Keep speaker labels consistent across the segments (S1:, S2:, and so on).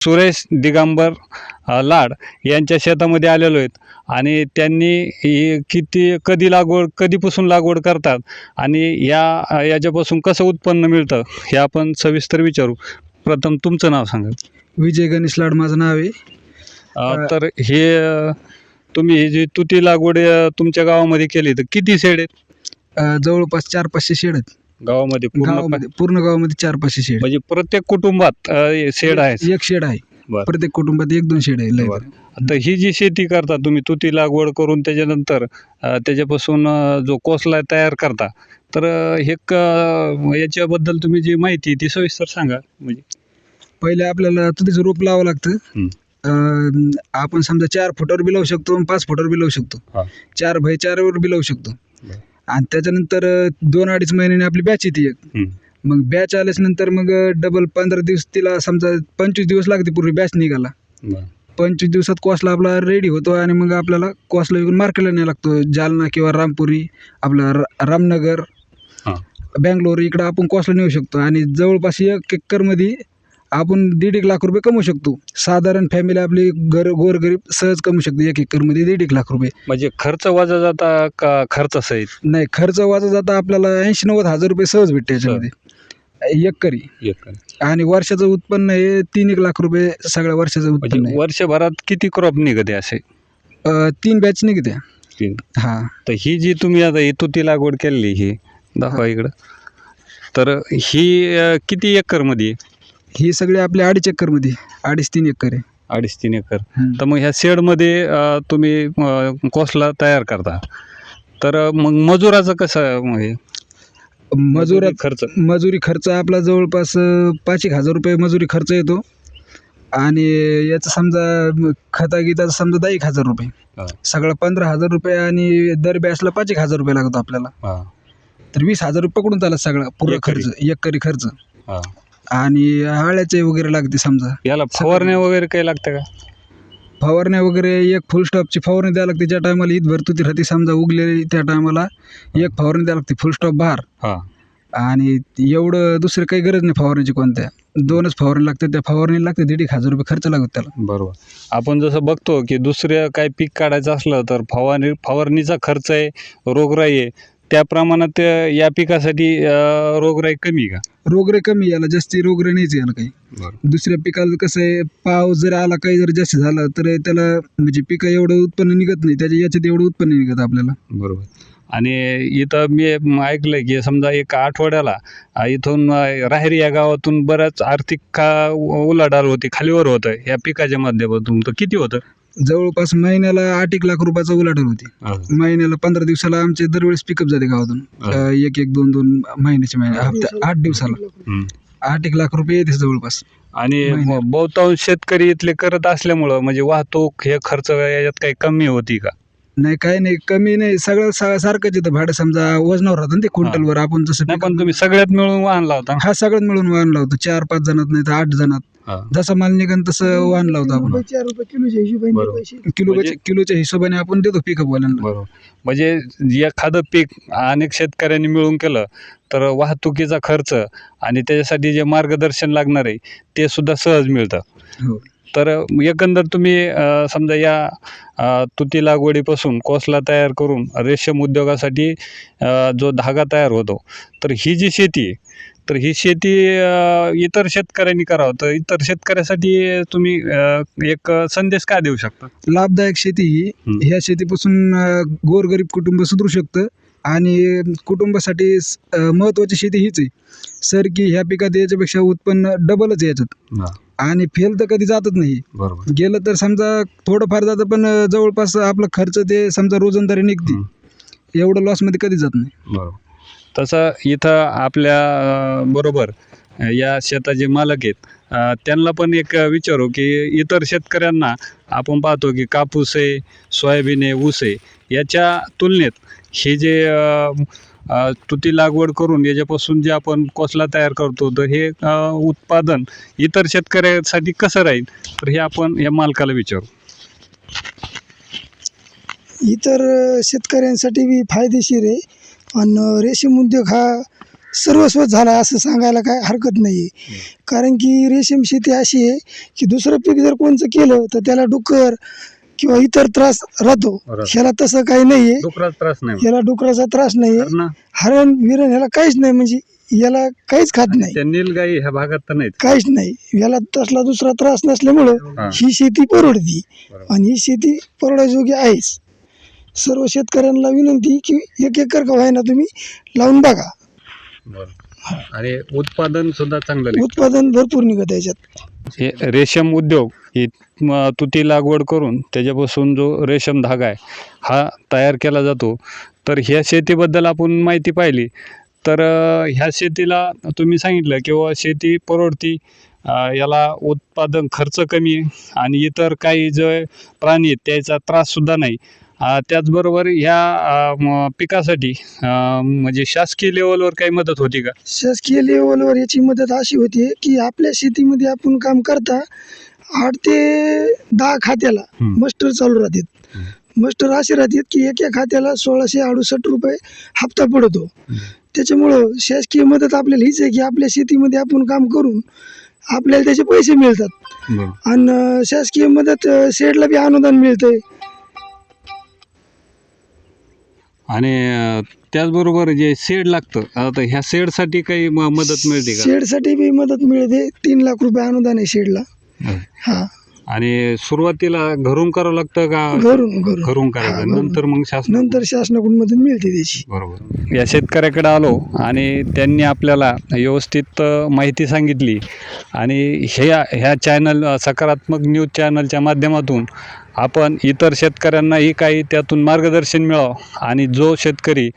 S1: सुरेश दिगंबर लाड यांच्या शेतामध्ये आलेलो आहेत. आणि त्यांनी ही किती कधी लागवड कधीपासून लागवड करतात आणि या याच्यापासून कसं उत्पन्न मिळतं हे आपण सविस्तर विचारू. प्रथम तुमचं नाव सांगा.
S2: विजय गणेश लाड माझं नाव आहे.
S1: तर हे तुम्ही ही जी तुती लागवड तुमच्या गावामध्ये केली तर किती शेड आहेत?
S2: जवळपास चार पाचशे शेड आहेत.
S1: गावामध्ये पूर्ण
S2: गावामध्ये पूर्ण गावामध्ये चार पाचशे शेड
S1: म्हणजे प्रत्येक कुटुंबात शेड आहे
S2: एक शेड आहे
S1: बरं.
S2: प्रत्येक कुटुंबात एक दोन शेड आहे लय
S1: बरं. आता ही जी शेती करता तुम्ही तुती लागवड करून त्याच्यानंतर अ, त्याच्यापासून अ, जो कोसला तयार करता तर अ, हे क याच्याबद्दल तुम्ही जी माहिती ती सविस्तर सांगा म्हणजे
S2: पहिले आपल्याला तुझं रोप लावावं लागतं
S1: हं.
S2: अ, आपण समजा चार फुटावर बी लावू शकतो आणि पाच फुटावर बी लावू शकतो
S1: हा.
S2: चार बाय चारवर बी लावू शकतो
S1: बरं.
S2: आणि त्याच्यानंतर दोन अडीच महिन्याने आपली बॅच येते एक. मग बॅच आल्याच नंतर मग डबल पंधरा दिवस तिला समजा पंचवीस दिवस लागते पूर्वी बॅच निघाला. पंचवीस दिवसात कोसला आपला रेडी होतो आणि मग आपल्याला कोसला विकून मार्केटला न्यायला लागतो जालना किंवा रामपुरी आपला रामनगर. बँगलोर इकडं आपण कोसला नेऊ शकतो आणि जवळपास एक एकरमध्ये आपण दीड एक लाख रुपये कमवू शकतो. साधारण फॅमिली आपली घर गोरगरीब सहज कमवू शकतो एक एकरमध्ये दीड एक लाख रुपये.
S1: म्हणजे खर्च वजा जाता का खर्च सहित?
S2: नाही खर्च वाजा जाता आपल्याला ऐंशी नव्वद हजार रुपये सहज भेटते याच्यामध्ये. एकरी. आणि वर्षाचं उत्पन्न हे तीन एक लाख रुपये सगळ्या वर्षाचं उत्पन्न
S1: म्हणजे
S2: आहे.
S1: वर्षभरात किती क्रॉप निघते असे?
S2: अ, तीन बॅच निघते.
S1: तीन.
S2: हा.
S1: तर ही जी तुम्ही आता ही तुती लागवड केलेली ही दाखवा इकडं. तर ही अ, किती एकरमध्ये? आहे?
S2: ही सगळी आपल्या अडीच एकरमध्ये अडीच तीन एकर आहे.
S1: अडीच तीन एकर. तर मग ह्या शेडमध्ये अ, तुम्ही कोसला तयार करता? तर मग मजुराचं कसं म्हणजे
S2: मजुरात
S1: खर्च.
S2: मजुरी खर्च आपला जवळपास अ, पाच एक हजार रुपये मजुरी खर्च येतो. आणि याचं समजा खता गीताचं समजा दहा एक हजार रुपये.
S1: हा.
S2: सगळं पंधरा हजार रुपये आणि दर बॅचला पाच एक हजार रुपये लागतो आपल्याला.
S1: हा,
S2: तर वीस हजार रुपये पकडून चालत सगळा पूर्ण
S1: एकरी.
S2: खर्च एकरी खर्च.
S1: हा.
S2: आणि हाळ्याचे वगैरे लागते समजा.
S1: याला फवारण्या वगैरे काही लागतं का?
S2: फवारण्या वगैरे एक फुल स्टॉपची फवारणी द्यावी लागते. ज्या टायमाला ईद भरतो राहते समजा उगलेली त्या टायमाला एक फवारणी द्यावी लागते फुल स्टॉप बार
S1: हा.
S2: आणि एवढं दुसरं काही गरज नाही फवारण्याची कोणत्या. दोनच फवारणी लागते त्या फवारणी लागते दीड एक हजार रुपये खर्च लागतो त्याला.
S1: बरोबर. आपण जसं बघतो की दुसरं काय पीक काढायचं असलं तर फवारणी फवारणीचा खर्च आहे रोगराई आहे. त्या प्रमाणात अ, या पिकासाठी अ, रोगराई कमी आहे का?
S2: रोगरे कमी याला जास्ती रोगरे नाहीच याला काही.
S1: बरोबर
S2: दुसऱ्या पिकाला कसं आहे पाव जर आला काही जर जास्त झाला तर त्याला म्हणजे पिका एवढं उत्पन्न निघत नाही त्याच्या याच्यात एवढं उत्पन्न निघत आपल्याला.
S1: बरोबर. आणि इथं मी ऐकलं की समजा एक आठवड्याला अ, इथून अ, राहेरी या गावातून बऱ्याच आर्थिक का उलाढाल होती खालीवर होतं या पिकाच्या माध्यमातून. तर किती होतं?
S2: जवळपास महिन्याला आठ एक लाख रुपयाचा उलाढाल होती. महिन्याला पंधरा दिवसाला आमचे दरवेळेस पिकअप जाते गावातून.
S1: हा.
S2: अं, एक एक दोन दोन महिन्याचे महिने हप्ता आठ दिवसाला.
S1: हम्म.
S2: आठ एक लाख रुपये येते जवळपास.
S1: आणि बहुतांश शेतकरी इथले करत असल्यामुळं म्हणजे वाहतूक हे खर्च याच्यात काही कमी होती का?
S2: नाही काही नाही कमी नाही. सगळं सा- सारखंच येतं भाडं. समजा वजनावर राहतं ना ते क्विंटलवर. आपण जसं
S1: नाही पण तुम्ही सगळ्यात मिळून वाहन लावता
S2: हा सगळं मिळून वाहन लावतो चार पाच जणात नाही तर आठ जणात.
S1: हा.
S2: जसं माल निघन तसं वाहन लावतो आपण.
S3: चार रुपये किलोच्या हिशोबाने
S1: बरोबर.
S3: पैसे.
S2: किलो
S1: म्हणजे-
S2: किलोच्या हिशोबाने आपण देतो पिकअप वाल्यांना
S1: बरोबर. म्हणजे एखादं पीक अनेक शेतकऱ्यांनी मिळून केलं तर वाहतुकीचा खर्च आणि त्याच्यासाठी जे मार्गदर्शन लागणार आहे ते सुद्धा सहज मिळतं.
S2: हो.
S1: तर एकंदर तुम्ही समजा या तुती लागवडीपासून कोसला तयार करून रेशीम उद्योगासाठी जो धागा तयार होतो तर ही जी शेती आहे तर ही शेती इतर शेतकऱ्यांनी करावं. तर इतर शेतकऱ्यासाठी तुम्ही एक संदेश काय देऊ शकता?
S2: लाभदायक शेती ही. ह्या शेतीपासून गोरगरीब कुटुंब सुधरू शकतं आणि कुटुंबासाठी महत्त्वाची शेती हीच आहे. सर की ह्या पिकात याच्यापेक्षा उत्पन्न डबलच याच्यात. आणि फेल तर कधी जातच नाही.
S1: बरोबर.
S2: गेलं तर समजा थोडंफार जातं पण अं, जवळपास आपलं खर्च ते समजा रोजंदारी निघते. एवढं लॉसमध्ये कधी जात नाही.
S1: बरोबर. तसं इथं आपल्या अ, बरोबर अ, या शेताचे मालक आहेत. अ, त्यांना पण एक विचारू की इतर शेतकऱ्यांना आपण पाहतो की कापूस आहे सोयाबीन आहे ऊस आहे याच्या तुलनेत हे जे अ, तुती लागवड करून याच्यापासून जे आपण कोसला तयार करतो तर हे उत्पादन इतर शेतकऱ्यासाठी कसं राहील? तर हे आपण या मालकाला विचारू.
S3: इतर शेतकऱ्यांसाठी बी फायदेशीर आहे. आणि रेशीम उद्योग हा सर्वस्व झाला असं सांगायला काय हरकत नाही कारण की रेशीम शेती अशी आहे की दुसरं पीक जर कोणचं केलं तर त्याला डुक्कर किंवा इतर त्रास राहतो. ह्याला तसं काही नाहीये.
S1: डुकराचा त्रास नाही
S3: याला डुकराचा त्रास नाहीये.
S1: ना?
S3: हरण विरण ह्याला काहीच नाही. म्हणजे याला काहीच खात नाही.
S1: त्या नीलगाई ह्या भागात तर नाहीत.
S3: काहीच नाही. याला तसला दुसरा त्रास नसल्यामुळं
S1: हा.
S3: ही शेती परवडती.
S1: बरोबर.
S3: आणि ही शेती परवडायजोगी आहेच. सर्व शेतकऱ्यांना विनंती की एक एकर का व्हायना तुम्ही लावून बघा.
S1: आणि उत्पादन सुद्धा चांगलं निघतं.
S3: उत्पादन भरपूर निघत आहे याच्यात.
S1: हे रेशीम उद्योग ही म, तुती लागवड करून त्याच्यापासून जो रेशीम धागा आहे हा तयार केला जातो. तर ह्या शेतीबद्दल आपण माहिती पाहिली. तर अ, ह्या शेतीला तुम्ही सांगितलं किंवा शेती परवडती अ, याला उत्पादन खर्च कमी आणि इतर काही जे प्राणी आहेत त्याचा त्राससुद्धा नाही. त्याचबरोबर ह्या पिकासाठी म्हणजे शासकीय लेवलवर काही मदत होती का?
S3: शासकीय लेवलवर याची मदत अशी होती की आपल्या शेतीमध्ये आपण काम करता आठ ते दहा खात्याला. मस्टर चालू राहतात. मस्टर असे राहतात की एका खात्याला सोळाशे अडुसष्ट रुपये हप्ता पडतो. त्याच्यामुळं शासकीय मदत आपल्याला हीच आहे की आपल्या शेतीमध्ये आपण काम करून आपल्याला त्याचे पैसे मिळतात. आणि शासकीय मदत शेडला बी अनुदान मिळतंय.
S1: आणि त्याचबरोबर जे शेड लागतं आता ह्या शेडसाठी काही म- मदत मिळते का?
S3: शेडसाठी बी मदत मिळते. तीन लाख रुपये अनुदान आहे शेडला. हा.
S1: आणि सुरुवातीला घरून करावं लागतं का?
S3: घरून घरून.
S1: घरून
S3: हा,
S1: करायचं
S3: घरून.
S1: नंतर मग शासन
S3: नंतर शासनाकडून मदत मिळते त्याची.
S1: बरोबर. या शेतकऱ्याकडे आलो आणि त्यांनी आपल्याला व्यवस्थित अ, माहिती सांगितली. आणि ह्या ह्या चॅनल अ, सकारात्मक न्यूज चॅनलच्या माध्यमातून आपण इतर शेतकऱ्यांनाही काही त्यातून मार्गदर्शन मिळावं आणि जो शेतकरी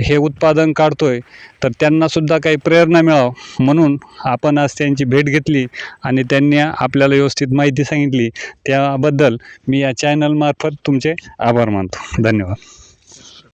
S1: हे उत्पादन काढतो आहे तर त्यांनासुद्धा काही प्रेरणा मिळावं. म्हणून आपण आज त्यांची भेट घेतली आणि त्यांनी आपल्याला व्यवस्थित माहिती सांगितली. त्याबद्दल मी या चॅनलमार्फत तुमचे आभार मानतो. धन्यवाद.